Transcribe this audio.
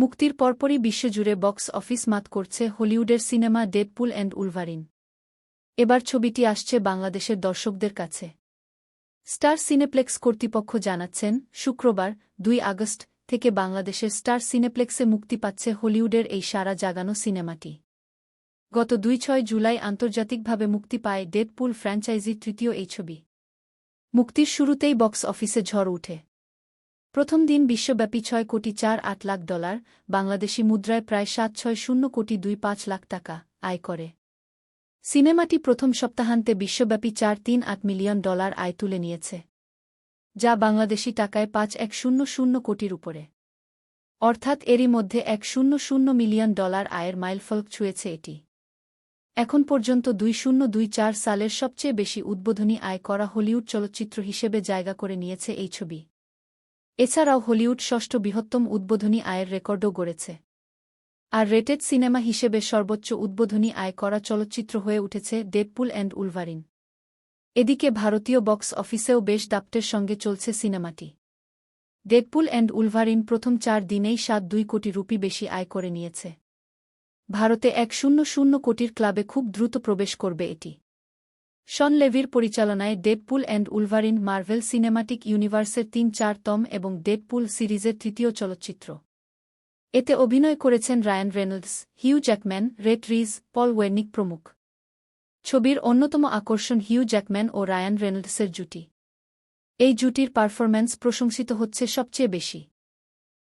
মুক্তির পরপরই বিশ্বজুড়ে বক্স অফিস মাত করছে হলিউডের সিনেমা ডেডপুল অ্যান্ড উলভারিন। এবার ছবিটি আসছে বাংলাদেশের দর্শকদের কাছে। স্টার সিনেপ্লেক্স কর্তৃপক্ষ জানাচ্ছেন, শুক্রবার, দুই আগস্ট থেকে বাংলাদেশের স্টার সিনেপ্লেক্সে মুক্তি পাচ্ছে হলিউডের এই সারা জাগানো সিনেমাটি। গত দুই ছয় জুলাই আন্তর্জাতিকভাবে মুক্তি পায় ডেডপুল ফ্র্যাঞ্চাইজির তৃতীয় এই ছবি। মুক্তির শুরুতেই বক্স অফিসে ঝড় উঠে। প্রথম দিন বিশ্বব্যাপী ছয় কোটি চার আট লাখ ডলার, বাংলাদেশি মুদ্রায় প্রায় সাত ছয় শূন্য কোটি দুই পাঁচ লাখ টাকা আয় করে। সিনেমাটি প্রথম সপ্তাহান্তে বিশ্বব্যাপী চার তিন আট মিলিয়ন ডলার আয় তুলে নিয়েছে, যা বাংলাদেশি টাকায় পাঁচ এক শূন্য শূন্য কোটির উপরে। অর্থাৎ এরই মধ্যে এক শূন্য শূন্য মিলিয়ন ডলার আয়ের মাইলফলক ছুঁয়েছে এটি। এখন পর্যন্ত দুই শূন্য দুই চার সালের সবচেয়ে বেশি উদ্বোধনী আয় করা হলিউড চলচ্চিত্র হিসেবে জায়গা করে নিয়েছে এই ছবি। এছাড়াও হলিউড ষষ্ঠ বৃহত্তম উদ্বোধনী আয়ের রেকর্ডও গড়েছে। আর রেটেড সিনেমা হিসেবে সর্বোচ্চ উদ্বোধনী আয় করা চলচ্চিত্র হয়ে উঠেছে ডেডপুল অ্যান্ড উলভারিন। এদিকে ভারতীয় বক্স অফিসেও বেশ দাপ্টের সঙ্গে চলছে সিনেমাটি। ডেডপুল অ্যান্ড উলভারিন প্রথম চার দিনেই সাত দুই কোটি রুপি বেশি আয় করে নিয়েছে। ভারতে এক শূন্য শূন্য কোটির ক্লাবে খুব দ্রুত প্রবেশ করবে এটি। শন লেভির পরিচালনায় Deadpool and Wolverine Marvel cinematic ইউনিভার্সের তিন চারতম এবং ডেডপুল সিরিজের তৃতীয় চলচ্চিত্র। এতে অভিনয় করেছেন Ryan Reynolds Hugh Jackman Rhett Reese Paul Wernick প্রমুখ। ছবির অন্যতম আকর্ষণ হিউ জ্যাকম্যান ও রায়ান রেনল্ডসের জুটি। এই জুটির পারফরম্যান্স প্রশংসিত হচ্ছে সবচেয়ে বেশি।